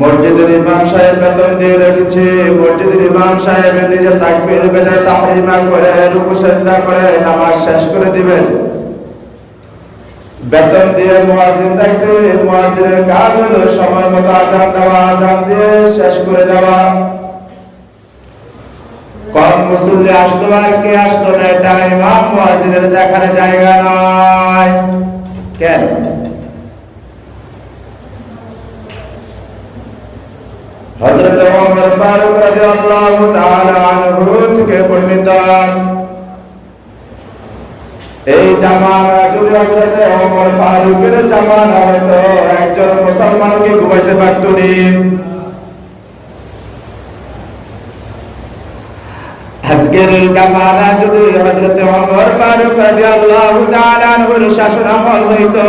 মসজিদের ইমাম সাহেব বেতন দিয়ে রেখেছে। মসজিদের ইমাম সাহেব নিজে তাকবির বেজে তাহরিমা করে রুকু করে, নামাজ শেষ করে দিবেন। বেতন দিয়ে মুয়াজ্জিন রাখছে মুয়াজ্জিনের কাজ হলো সময় মতো আজান দেওয়া, আজান দিয়ে শেষ করে দেওয়া। কম মুসল্লি আসলো আর কে আসলো না, এটা ইমাম মুয়াজ্জিনের দেখার জায়গা নয়। কেন? হযরত ওমর ফারুক রাদিয়াল্লাহু তাআলা আনহু থেকে বর্ণিত। এই জামানা যদি হযরত ওমর ফারুকের জামানা হতো, একজন মুসলমানকে ঘুমাইতে পারতো নি। আজকের এই জামানা যদি হযরত ওমর ফারুক রাদিয়াল্লাহু তাআলা আনহুর শাসন আমল হইতো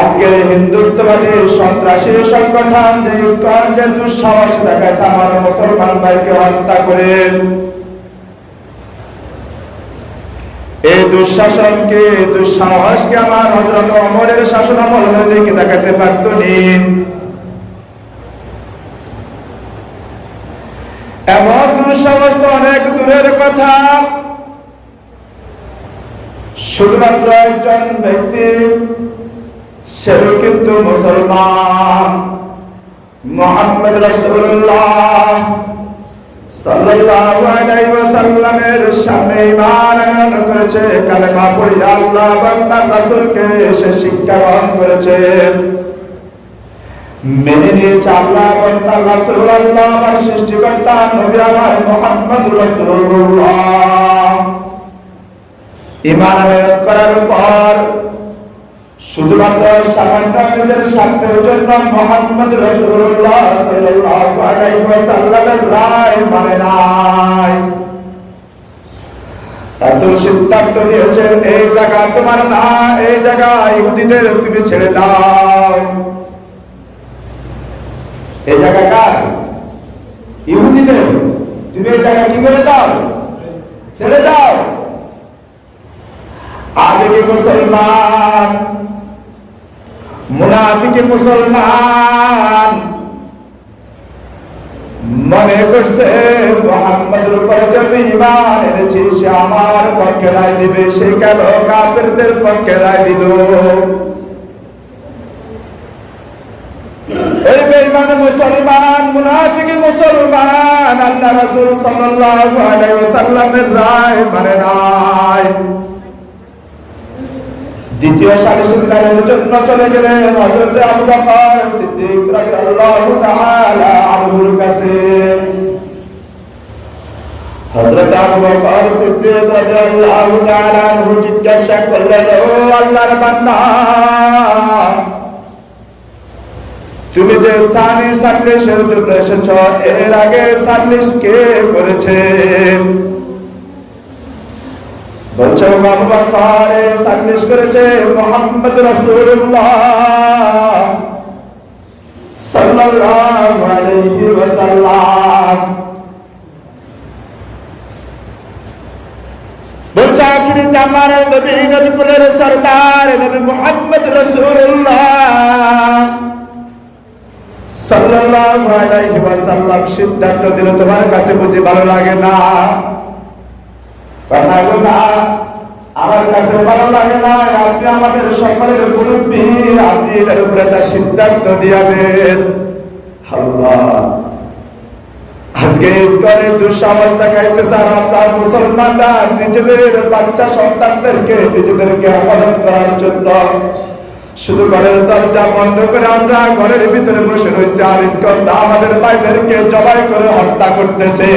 আজকের হিন্দুত্ববাদী সন্ত্রাসী সংগঠন যে ইসকন যে দুঃসাহস দেখাচ্ছে আমার মুসলমান ভাইকে হত্যা করে। এই দুঃশাসনকে দুঃসাহসকে আমার হজরত অমরের শাসন হলে কি দেখাতে পারত এমন দুঃসাহস তো অনেক দূরের কথা। শুধুমাত্র একজন ব্যক্তি সেও কিন্তু মুসলমান। মোহাম্মদ রাসূলুল্লাহ সাল্লাল্লাহু আলাইহি ওয়াসাল্লামের সামনে ঈমান আনয়ন করেছে, কালেমা পড়ে আল্লাহ তার রাসূলকে সে শিক্ষা গ্রহণ করেছে। মেনে নিয়েছে আল্লাহ তার রাসূল, আল্লাহ আমার সৃষ্টিকর্তা, নবী আমার মোহাম্মদ রাসূলুল্লাহ। ঈমান আনয়ন করার পর শুধুমাত্র সামান্য নিজের স্বার্থের জন্য মোহাম্মদ রাসূলুল্লাহ সাল্লাল্লাহু রায় মানে নাই। রাসূল সিদ্ধান্ত নিয়েছেন, এই জায়গা তোমার না, এই জায়গা ইহুদিদের তুমি ছেড়ে দাও। এই জায়গা কার? ইহুদিদের। তুমি এই জায়গা কি করে দাও? ছেড়ে দাও। আগে কি মুসলমান মুনাফিকে মুসলমান মনে করছে মোহাম্মদের উপরে যদি ইমান এনেছি সে আমার পক্ষে রায় দিবে, সে কেন কাফেরদের পক্ষে রায় দিল? এই বেঈমান মুসলমান, মুনাফিকি মুসলমান, আল্লাহ রাসূল সাল্লাল্লাহু আলাইহি ওয়াসাল্লামের রায় মানে নাই। দ্বিতীয় সালিসুল্লাহের জন্য চলে গেলেন, হযরত কাছে। তুমি যে সানি এসেছ, এর আগে সাল্লিশ কে করেছে? বলছে বাবু বাকারে সাল্লিশ করেছে মোহাম্মদ রাসূলুল্লাহ সাল্লাল্লাহু আলাইহি ওয়াসাল্লাম। বলছে, আখিরি জামার নবী নবী কুলের সরদার নবী মোহাম্মদ রাসূলুল্লাহ সাল্লাল্লাহু আলাইহি ওয়াসাল্লাম সিদ্ধান্ত দিল, তোমার কাছে বুঝি ভালো লাগে না। আমার কাছে ভালো লাগে না, আপনি আমাদের সকলের উপরে একটা সিদ্ধান্ত দিয়াবেন। আল্লাহ, আজকে ইস্কনে দুঃসাহস দেখাইতেছে আর আমরা মুসলমানরা, নিজেদের বাচ্চা সন্তানদেরকে, নিজেদেরকে হেফাজত করার জন্য। শুধু ঘরের দরজা বন্ধ করে আমরা ঘরের ভিতরে বসে রয়েছে, আর ইস্কন আমাদের ভাইদেরকে জবাই করে হত্যা করতেছে।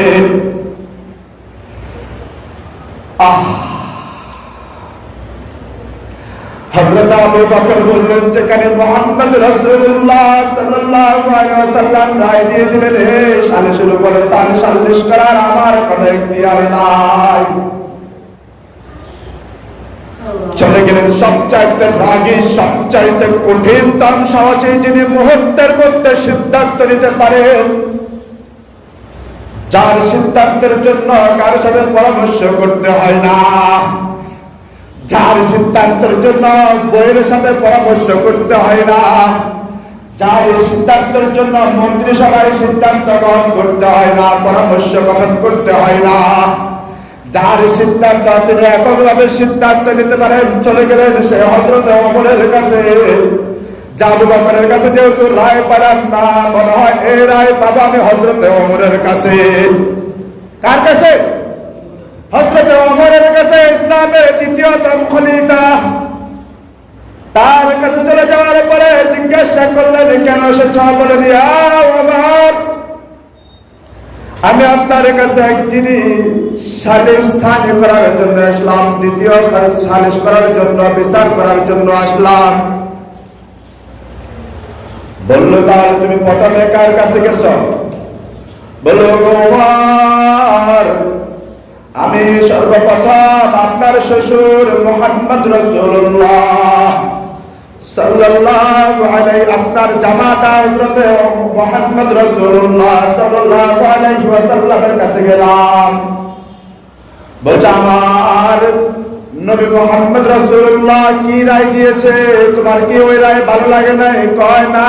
হযরত আবু বকর বললেন, যেখানে মুহাম্মদ রাসূলুল্লাহ সাল্লাল্লাহু চলে গেলেন সবচাইতে রাগী, সবচাইতে কঠিন তম সহজে যিনি মুহূর্তের মধ্যে সিদ্ধান্ত নিতে পারেন যার সিদ্ধান্তের জন্য কারোর সাথে পরামর্শ করতে হয় না। যার সিদ্ধান্তের জন্য বইয়ের সাথে পরামর্শ করতে হয় না। সিদ্ধান্তের জন্য মন্ত্রিসভায় সিদ্ধান্ত গ্রহণ করতে হয় না, পরামর্শ গঠন করতে হয় না। যার সিদ্ধান্ত এককভাবে সিদ্ধান্ত নিতে পারেন, চলে গেলেন সে হজরত অমরের কাছে। কাছে যেহেতু রায় পালাম না, মনে হয় এই রায় পাবো আমি অমরের কাছে। কার কাছে? হজরত অমরের কাছে, ইসলামের দ্বিতীয়তম খলিফা। তার কাছে চলে যাওয়ার পরে জিজ্ঞাসা করলেন, কেন এসেছ? বলে আমার আমি আপনার কাছে এক জিনিস সালিশ স্থান করার জন্য আসলাম, দ্বিতীয় সালিশ করার জন্য, বিচার করার জন্য আসলাম। বলল, তাহলে তুমি প্রথমে কার কাছে গেছো? বলল গোমার আমি সর্বপ্রথম আপনার শ্বশুর মোহাম্মদ রসুল্লাহ সাল্লাল্লাহু আলাইহি, আপনার জামাতা হযরত মুহাম্মদ রাসূলুল্লাহ সাল্লাল্লাহু আলাইহি ওয়াসাল্লামের কাছে গেলাম। বলছে, আমার নবী মুহাম্মদ রাসূলুল্লাহ কি রায় দিয়েছে? তোমার কি ওই রায় ভালো লাগে নাই? কয় না।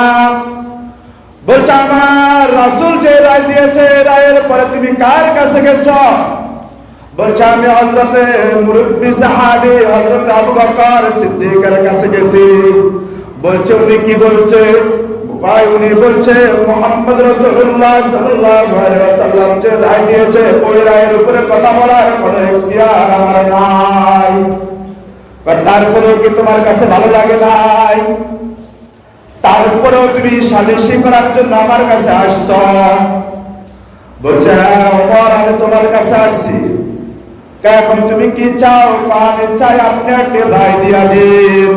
বলছে, আমার রাসূল যে রায় দিয়েছে রায়ের পরে তুমি কার কাছে গেছো? বলছে, আমি হজরতে মুরব্বী সাহাবি হজরত আবু বকর সিদ্দিকের কাছে গেছি। বলছে, উনি কি বলছে? ভাই, উনি বলছে দিয়েছে রায়ের উপরে কথা বলার নাই। তারপরেও কি তোমার কাছে ভালো লাগে নাই? তারপরেও তুমি সালিশি করার জন্য আমার কাছে আসছ? বলছে হ্যাঁ আমি তোমার কাছে আসছি। এখন তুমি কি চাও? চাই, আপনি একটি রায় দিয়া দিন।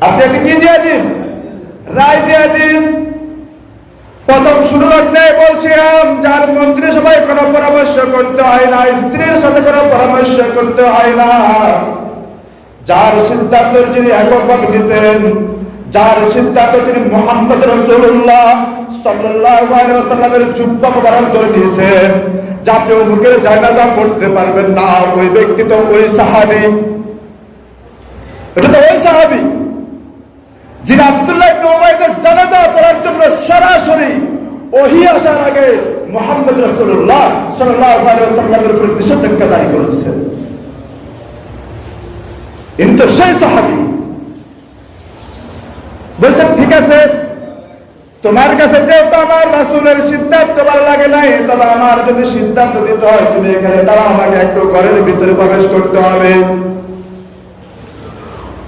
আপনি একটি কি দিয়া দিন? রায় প্রথম শুরু বলছিলাম, যার মন্ত্রী সবাই কোনো পরামর্শ করতে হয় না, স্ত্রীর সাথে কোনো পরামর্শ করতে হয় না। যার সিদ্ধান্ত যিনি এককভাবে নিতেন, যার সিদ্ধান্ত তিনি মোহাম্মদ রসুল্লাহ ওয়াসাল্লামের জুব্বা মোবারক ধরে নিয়েছেন, যা আপনি মুখের জানাজা পড়তে পারবেন না। ওই ব্যক্তি তো ওই সাহাবি। এটা তো ওই সাহাবি। যিনি আব্দুল্লাহ ইবনে উমাইদের জানাজা পড়ার জন্য সরাসরি ওহি আসার আগে মোহাম্মদ আলাইহি ওয়াসাল্লামের উপর নিষেধাজ্ঞা জারি করেছেন ইনি তো সেই সাহাবি বলছেন, ঠিক আছে, তোমার কাছে যেহেতু আমার রাসূলের সিদ্ধান্ত ভালো লাগে নাই, তবে আমার যদি সিদ্ধান্ত দিতে হয়, তুমি এখানে দাঁড়া আমাকে একটু ঘরের ভিতরে প্রবেশ করতে হবে।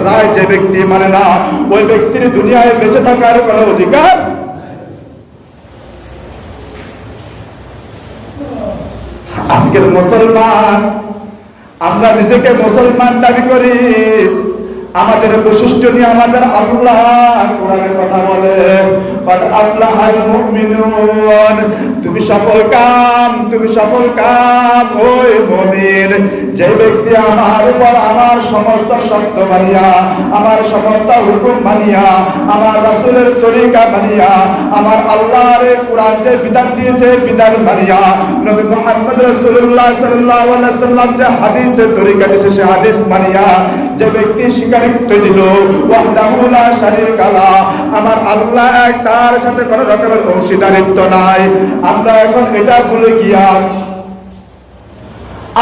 রায় যে ব্যক্তি মানে না ওই ব্যক্তির দুনিয়ায় বেঁচে থাকার কোনো অধিকার আজকের মুসলমান আমরা নিজেকে মুসলমান দাবি করি। আমাদের বৈশিষ্ট্য নিয়ে আমাদের আল্লাহ কোরআনের কথা বলে তুমি সফল কাম, তুমি সফল কাম, ওই মমির যে ব্যক্তি আমার উপর আমার সমস্ত শব্দ মানিয়া, আমার সমস্ত হুকুম মানিয়া, আমার রাসুলের তরিকা মানিয়া, আমার আল্লাহর কোরআন যে বিধান দিয়েছে বিধান মানিয়া, নবী মোহাম্মদ রসুল্লাহ সাল্লাহ সাল্লাম যে হাদিসের তরিকা দিয়েছে সে হাদিস মানিয়া, যে ব্যক্তি শিকার স্বীকারিত্ব দিল আমার আল্লাহ এক তার সাথে কোনো রকমের অংশীদারিত্ব নাই। আমরা এখন এটা ভুলে গিয়া,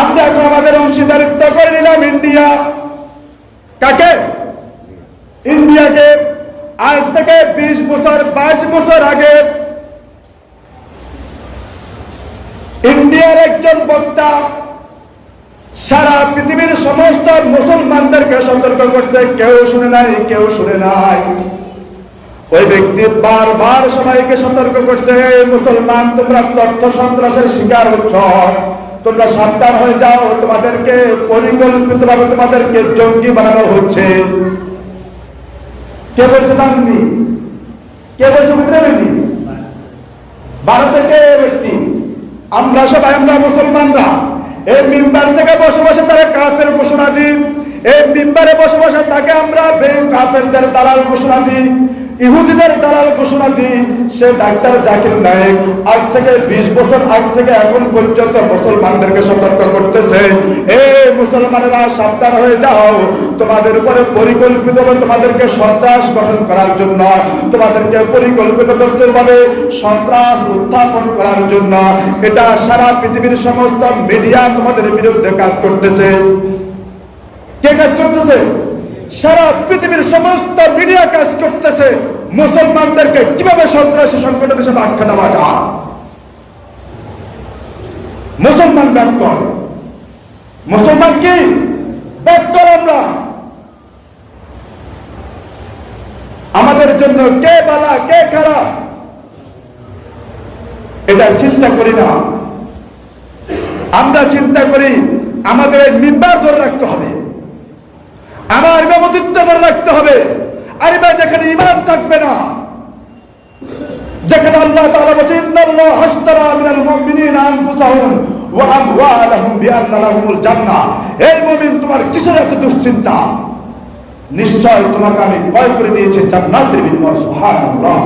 আমরা এখন আমাদের অংশীদারিত্ব করে নিলাম ইন্ডিয়া। কাকে? ইন্ডিয়াকে। আজ থেকে বিশ বছর, বাইশ বছর আগে ইন্ডিয়ার একজন বক্তা সারা পৃথিবীর সমস্ত মুসলমানদেরকে সতর্ক করছে, কেউ শুনে নাই, কেউ শুনে নাই। ওই ব্যক্তি বারবার সবাইকে সতর্ক করছে মুসলমান, তোমরা তথ্য সন্ত্রাসের শিকার হচ্ছ। তোমরা সাবধান হয়ে যাও, তোমাদেরকে পরিকল্পিতভাবে তোমাদেরকে জঙ্গি বানানো হচ্ছে। কে বলছে তাননি কে বলছে বুঝলেন ভারতের কে ব্যক্তি? আমরা সবাই, আমরা মুসলমানরা। এই মিম্বার থেকে বসে বসে তারা কাফের ঘোষণা দিই। এই মিম্বারে বসে বসে তাকে আমরা কাফেরদের দালাল ঘোষণা দিই। ইহুদিদের দালাল ঘোষণা দিই সে ডাক্তার জাকির নায়েক আজ থেকে বিশ বছর আগ থেকে এখন পর্যন্ত মুসলমানদেরকে সতর্ক করতেছে। এই মুসলমানেরা সাবধান হয়ে যাও। তোমাদের উপরে পরিকল্পিত তোমাদেরকে সন্ত্রাস গঠন করার জন্য, তোমাদেরকে পরিকল্পিত ভাবে সন্ত্রাস উত্থাপন করার জন্য। এটা সারা পৃথিবীর সমস্ত মিডিয়া তোমাদের বিরুদ্ধে কাজ করতেছে। কে কাজ করতেছে? সারা পৃথিবীর সমস্ত মিডিয়া কাজ করতেছে মুসলমানদেরকে কীভাবে সন্ত্রাসী সংগঠন হিসেবে আখ্যা দেওয়া যায়? মুসলমান ব্যর্থ। মুসলমান কি? ব্যর্থ আমরা। আমাদের জন্য কে বালা, কে খারাপ এটা চিন্তা করি না। আমরা চিন্তা করি আমাদের এই মিম্বার ধরে রাখতে হবে। আমার ইমামতিত্ব ধরে রাখতে হবে। আরে ভাই, যেখানে ইমান থাকবে না, যেখানে আল্লাহ তাআলা বলেন ইন্নাল্লাহ হাসতারা মিনাল মুমিনিনা আনফুসাহুম ওয়া আমওয়ালাহুম বিআন্না লাহুমুল জান্নাহ। এই মুমিন তোমার কিসের এত দুশ্চিন্তা? নিশ্চয় তোমাকে আমি ভয় করে নিয়েছি জান্নাতের বিনিময়ে, সুবহানাল্লাহ।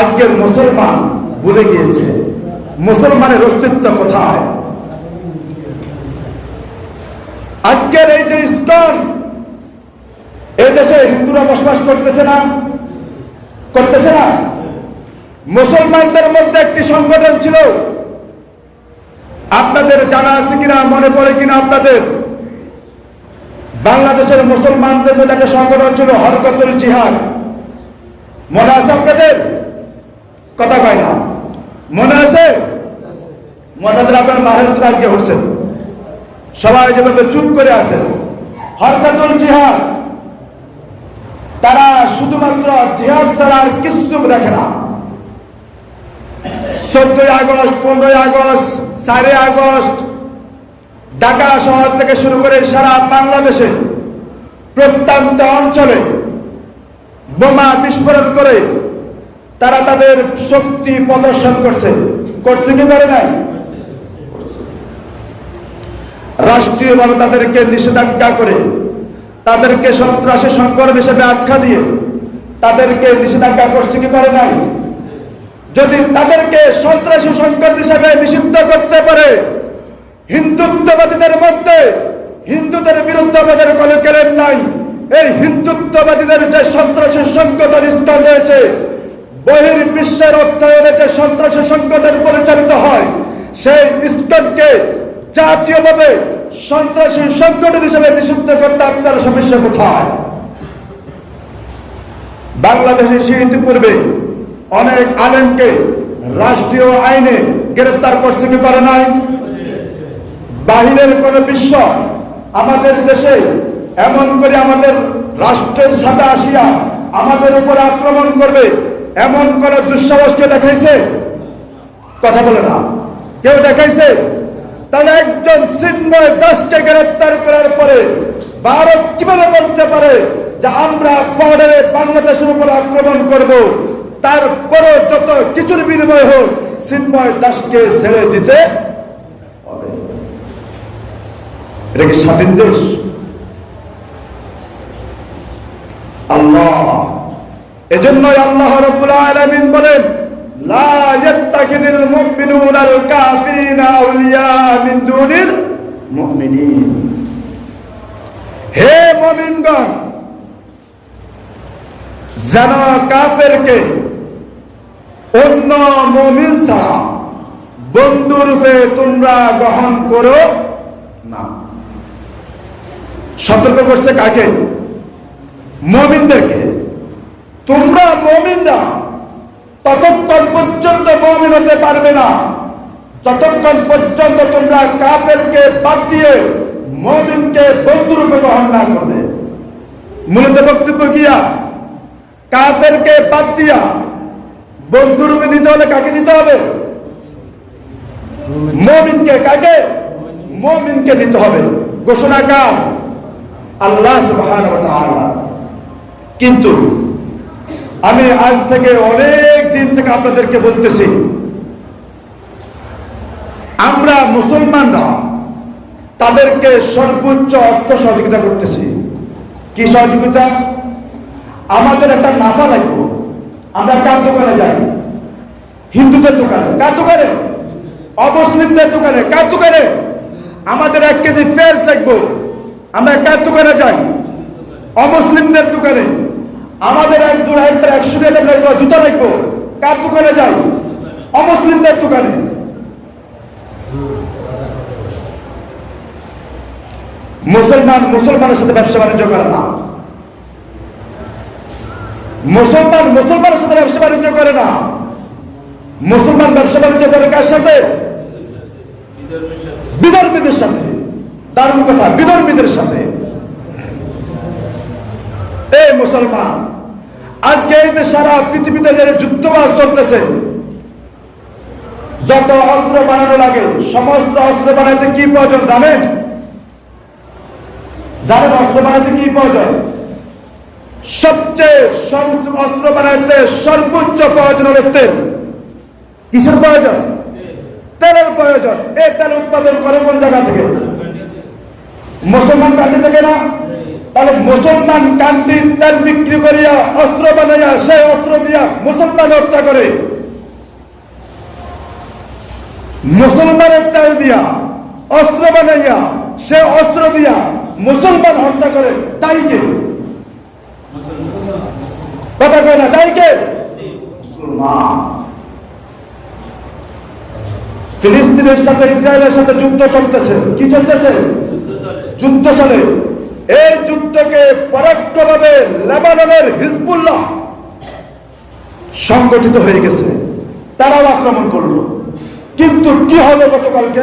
আজকের মুসলমান ভুলে গিয়েছে, মুসলমানের অস্তিত্ব কোথায়? আজকের এই যে ইস্কন এই দেশে হিন্দুরা বসবাস করতেছে না? করতেছে না? মুসলমানদের মধ্যে একটি সংগঠন ছিল। আপনাদের জানা আছে কিনা, মনে পড়ে কিনা আপনাদের? বাংলাদেশের মুসলমানদের মধ্যে একটা সংগঠন ছিল, হরকতুল জিহাদ। মনে আছে আপনাদের? কথা কয় না। মনে আছে? মনে আপনার মাহের আজকে উঠছেন সবাই যেভাবে চুপ করে আছেন হরকাতুল জিহাদ, তারা শুধুমাত্র জিহাদ ছাড়া আর কিছু দেখে না। চোদ্দই আগস্ট, পনেরোই আগস্ট, চারই আগস্ট, ঢাকা শহর থেকে শুরু করে সারা বাংলাদেশে প্রত্যন্ত অঞ্চলে বোমা বিস্ফোরণ করে তারা তাদের শক্তি প্রদর্শন করছে। করছে কি করে নাই? রাষ্ট্রীয়ভাবে তাদেরকে নিষেধাজ্ঞা করে, তাদেরকে সন্ত্রাসী সংগঠন হিসেবে আখ্যা দিয়ে তাদেরকে নিষেধাজ্ঞা করছে কি করে নাই? যদি তাদেরকে সন্ত্রাসী সংগঠন হিসেবে নিষিদ্ধ করতে পারে, হিন্দুত্ববাদীদের মধ্যে, হিন্দুদের বিরুদ্ধে আমাদের কোনো কেলেন নাই। এই হিন্দুত্ববাদীদের যে সন্ত্রাসী সংগঠন স্থান রয়েছে বহির বিশ্বের অর্থায়নে যে সন্ত্রাসী সংগঠন পরিচালিত হয়, সেই ইস্কনকে জাতীয়ভাবে সন্ত্রাসী সংগঠন হিসেবে নিষিদ্ধ করতে আপনার সমস্যা কোথায়? বাংলাদেশে সে ইতিপূর্বে অনেক আলেমকে রাষ্ট্রীয় আইনে গ্রেফতার করছে, কি করে নাই? বাহিরের কোন বিশ্ব আমাদের দেশে এমন করে আমাদের রাষ্ট্রের সাথে আসিয়া আমাদের উপর আক্রমণ করবে, এমন কোন দুঃসাহসকে দেখাইছে? কথা বলে না। কেউ দেখাইছে? তাহলে একজন চিন্ময় দাসকে গ্রেফতার করার পরে ভারত কীভাবে বলতে পারে যে আমরা বর্ডারে বাংলাদেশের উপর আক্রমণ করব? তারপরে যত কিছুর বিনিময় হোক চিন্ময় দাসকে ছেড়ে দিতে এটা কি স্বাধীন দেশ? আল্লাহ। এজন্যই আল্লাহ রাব্বুল আলামিন বলেন মুমিনুনা আল কাফিরিনা আউলিয়া মিন দুনিল মুমিনিন। হে মুমিনগণ যেন কাফেরকে অন্য মুমিন ছাড়া বন্ধু রূপে তোমরা গ্রহণ করো না। সতর্ক করছে কাকে? মমিনদেরকে। তোমরা মমিনরা ততক্ষণ পর্যন্ত মমিন হতে পারবে না। যতক্ষণ পর্যন্ত তোমরা কাফেরকে বাদ দিয়ে মমিনকে বন্ধু রূপে গ্রহণ না করবে। মূলত বক্তব্য গিয়া কাফেরকে বাদ দিয়া বন্ধু রূপে নিতে হলে কাকে নিতে হবে? মমিনকে কাকে? মমিনকে নিতে হবে। ঘোষণা কার? আল্লাহ তাআলা। কিন্তু আমি আজ থেকে অনেক দিন থেকে আপনাদেরকে বলতেছি, আমরা মুসলমানরা তাদেরকে সর্বোচ্চ অর্থ সহযোগিতা করতেছি। কি সহযোগিতা? আমাদের একটা নাফা লাগবে। আমরা কার দোকানে যাই? হিন্দুদের দোকানে। কার দোকানে? অমুসলিমদের দোকানে। কার দোকানে? আমাদের এক কেজি পেঁয়াজ লাগবো। আমরা কার দোকানে যাই? অমুসলিমদের দোকানে। আমাদের এক জোড়া একটা একশো টাকা লাগবো জুতা লাগবো। কার দোকানে যাই? অমুসলিমদের দোকানে। মুসলমান মুসলমানের সাথে ব্যবসা বাণিজ্য করে না। মুসলমান মুসলমানের সাথে ব্যবসা বাণিজ্য করে না। মুসলমান ব্যবসা বাণিজ্য করে কার সাথে? বিধর্মীদের সাথে। দারুণ কথা, বিধর্মীদের সাথে। এই মুসলমান আজকে এই যে সারা পৃথিবীতে যে যুদ্ধবাস চলতেছে, যত অস্ত্র বানানো লাগে, সমস্ত অস্ত্র বানাতে কি প্রয়োজন জানেন? জানেন অস্ত্র বানাতে কি প্রয়োজন? সবচেয়ে অস্ত্র বানাইতে সর্বোচ্চ প্রয়োজন হলো তেল। কিসের প্রয়োজন? তেলের প্রয়োজন। এই তেল উৎপাদন করে কোন জায়গা থেকে? মুসলমান কান্ট্রি থেকে না? তাহলে মুসলমান কান্ট্রি তেল বিক্রি করিয়া অস্ত্র বানাইয়া সে অস্ত্র দিয়া মুসলমান হত্যা করে। মুসলমানের তেল দিয়া অস্ত্র বানাইয়া সে অস্ত্র দিয়া মুসলমান হত্যা করে। তাই কে? কথা কয় না, তাই কে? ফিলিস্তিনের সাথে ইসরায়েলের সাথে যুদ্ধ চলতেছে। কি চলতেছে? যুদ্ধ চলে। এই যুদ্ধকে পরোক্ষভাবে লেবাননের হিজবুল্লাহ সংগঠিত হয়ে গেছে। তারাও আক্রমণ করল। কিন্তু কি হলো গতকালকে?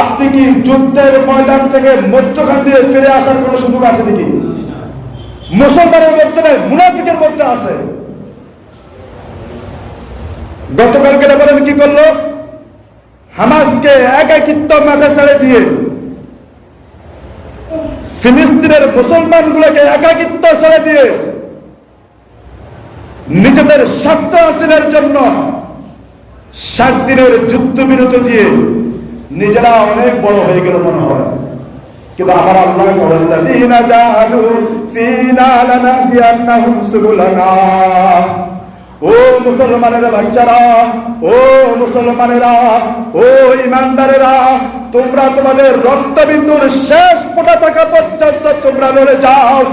আপনি কি যুদ্ধের ময়দান থেকে মধ্যখান দিয়ে ফিরে আসার কোনো সুযোগ আছে নাকি? মুসলমানের মধ্যে নেই মুনাফিকের মধ্যে আছে। গতকালকে লেবানন কি করল? হামাসকে একাকিত্ব মাথা ছেড়ে দিয়ে ফিলিস্তিনের মুসলমানগুলোকে একাকিত্ব ছেড়ে দিয়ে নিজেদের স্বার্থ হাসিলের জন্য সাত দিনের যুদ্ধবিরতি দিয়ে নিজেরা অনেক বড় হয়ে গেল মনে হয়। কিন্তু আমার আল্লাহ ওয়াল্লাযীনা ও মুসলমানেরা বাচ্চারা ও মুসলমানেরা, ও ইমানদারেরা, তোমরা তোমাদের রক্তবিন্দুর শেষ ফোটা থাকা পর্যন্ত তোমরা লড়ে যাও।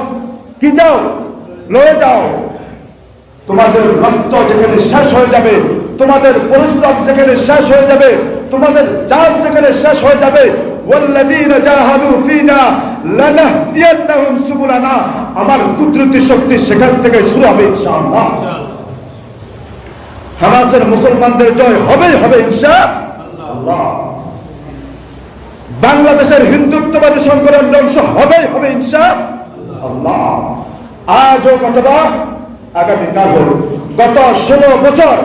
কি যাও? লড়ে যাও। তোমাদের রক্ত যেখানে শেষ হয়ে যাবে, তোমাদের পরিশ্রম যেখানে শেষ হয়ে যাবে, তোমাদের জান যেখানে শেষ হয়ে যাবে আমার কুদরতি শক্তি সেখান থেকে শুরু হবে ইনশাআল্লাহ। হামাসের মুসলমানদের জয় হবেই হবে ইনশাআল্লাহ বাংলাদেশের হিন্দুত্ববাদী সংকলন ধ্বংস হবেই হবে ইনশাআল্লাহ আজও অথবা আগামীকাল হোক গত ষোলো বছর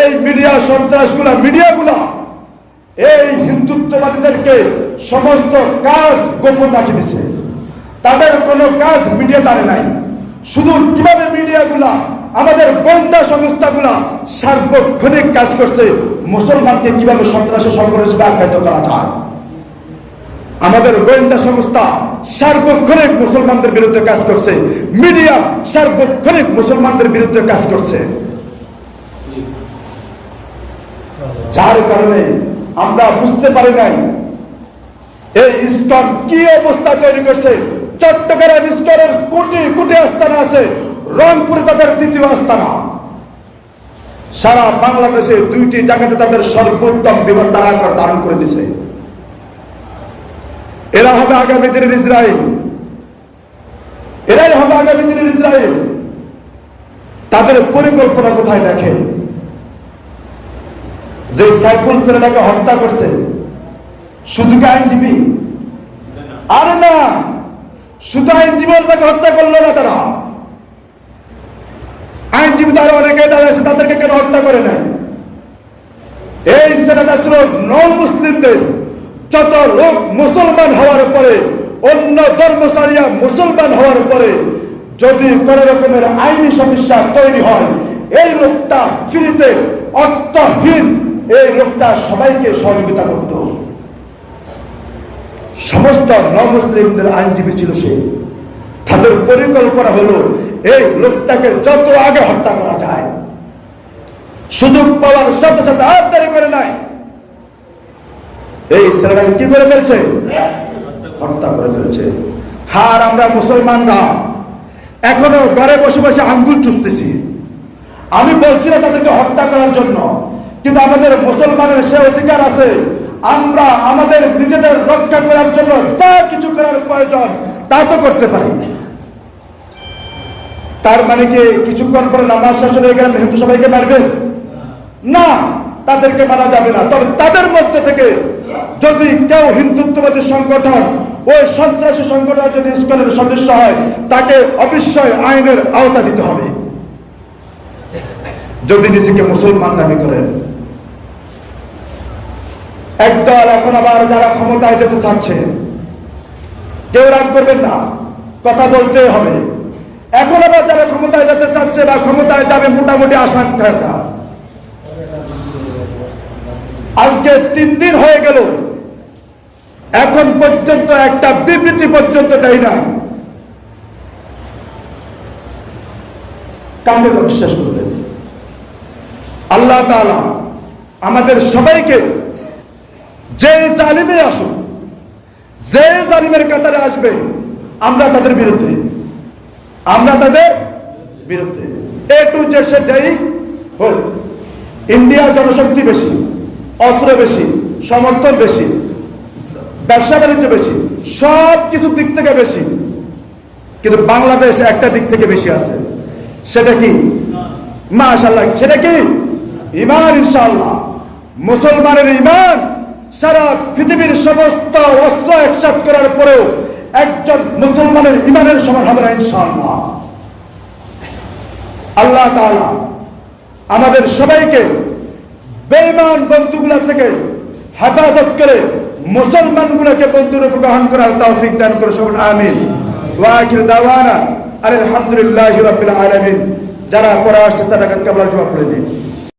এই মিডিয়া সন্ত্রাসগুলা, মিডিয়াগুলা এই হিন্দুত্ববাদীদেরকে সমস্ত কাজ গোপন রাখি দিছে। তাদের কোনো কাজ মিডিয়া দাঁড়ে নাই। শুধু কীভাবে মিডিয়াগুলা, আমাদের গোয়েন্দা সংস্থাগুলা সার্বক্ষণিক কাজ করছে, মুসলমানকে কীভাবে সন্ত্রাসী সংগঠন হিসেবে আখ্যায়িত করা যায়? আমাদের গোয়েন্দা সংস্থা সার্বক্ষণিক মুসলমানদের বিরুদ্ধে কাজ করছে, মিডিয়া সার্বক্ষণিক মুসলমানদের বিরুদ্ধে কাজ করছে। যার কারণে আমরা বুঝতে পারি নাই, এই ইস্কন কি অবস্থা তৈরি করছে চট্টগ্রাম ইস্কনের কোটি কোটি আস্থানা আছে। রংপুরে তাদের দ্বিতীয় আস্থানা সারা বাংলাদেশে দুইটি জায়গাতে তাদের সর্বোত্তম বিপদ তারা ধারণ করে দিছে। এরা হবে আগামী দিনের ইসরায়েল। এরাই হবে আগামী দিনের ইসরায়েল। তাদের পরিকল্পনা কোথায় দেখেন যে সাইফুল হত্যা করছে, শুধু কি আইনজীবী? আর না। শুধু আইনজীবী হত্যা করল না তারা। আইনজীবী তারা অনেকে দাঁড়িয়েছে তাদেরকে কেন হত্যা করে নাই? এই ছেলেটা ছিল নন মুসলিমদের যত লোক মুসলমান হওয়ার পরে, অন্য ধর্ম ছাড়িয়া মুসলমান হওয়ার পরে, যদি কোন রকমের আইনি সমস্যা তৈরি হয়, এই লোকটা ফ্রিতে অর্থহীন। এই লোকটা সবাইকে সহযোগিতা করত। সমস্ত ন মুসলিমদের আইনজীবী ছিল সে। তাদের পরিকল্পনা হলো, এই লোকটাকে যত আগে হত্যা করা যায়। সুযোগ পাওয়ার সাথে সাথে আর দেরি করে নাই। এই ছেলেটাকে কি করে ফেলছে? হত্যা করে ফেলছে। হার আমরা মুসলমানরা এখনও ঘরে বসে বসে আঙ্গুল চুষতেছি। আমি বলছি না তাদেরকে হত্যা করার জন্য, কিন্তু আমাদের মুসলমানের সে অধিকার আছে। আমরা আমাদের নিজেদের রক্ষা করার জন্য যা কিছু করার প্রয়োজন, তা তো করতে পারি। তার মানে কি কিছুক্ষণ পরে নামাজ শেষ হয়ে গেলে হিন্দু সবাইকে মারবেন না, তাদেরকে মারা যাবে না। তবে তাদের মধ্যে থেকে যদি কেউ হিন্দুত্ববাদী সংগঠন, ওই সন্ত্রাসী সংগঠন যদি ইস্কনের সদস্য হয়, তাকে অবশ্যই আইনের আওতা দিতে হবে। যদি নিজেকে মুসলমান দাবি করেন। একদল এখন আবার যারা ক্ষমতায় যেতে চাচ্ছে, কেউ রাগ করবেন না, কথা বলতে হবে। এখন আবার যারা ক্ষমতায় যেতে চাচ্ছে বা ক্ষমতায় যাবে, মোটামুটি আশঙ্কা আজকে তিন দিন হয়ে গেল, এখন পর্যন্ত একটা বিবৃতি পর্যন্ত দেয় না কামে বিশ্বাস করবেন আল্লাহ তাআলা আমাদের সবাইকে যে জালিমে আসুক, যে জালিমের কাতারে আসবে, আমরা তাদের বিরুদ্ধে। আমরা তাদের বিরুদ্ধে। এ টু জেড সে যাই হোক, ইন্ডিয়ার জনশক্তি বেশি, অস্ত্র বেশি, সমর্থন বেশি, ব্যবসা বাণিজ্য বেশি, সব কিছু দিক থেকে বেশি। কিন্তু বাংলাদেশ একটা দিক থেকে বেশি আছে। সেটা কি? মাশাল্লাহ সেটা কি? ইমান ইনশাল্লাহ মুসলমানের ইমান সারা পৃথিবীর সমস্ত অস্ত্র একসাথ করার পরেও একজন মুসলমানের ইমানের সমান হবে না, ইনশাআল্লাহ। আল্লাহ তাআলা আমাদের সবাইকে বেঈমান বন্ধুগুলা থেকে হেফাজত করে মুসলমানগুলোকে বন্ধুরূপে গ্রহণ করার তৌফিক দান করে সবাই আমিন। ওয়া আখির দাওয়ানা আলহামদুলিল্লাহি রাব্বিল আলামিন। যারা পড়া আসছে তারা কাবলা জবাব করে দিন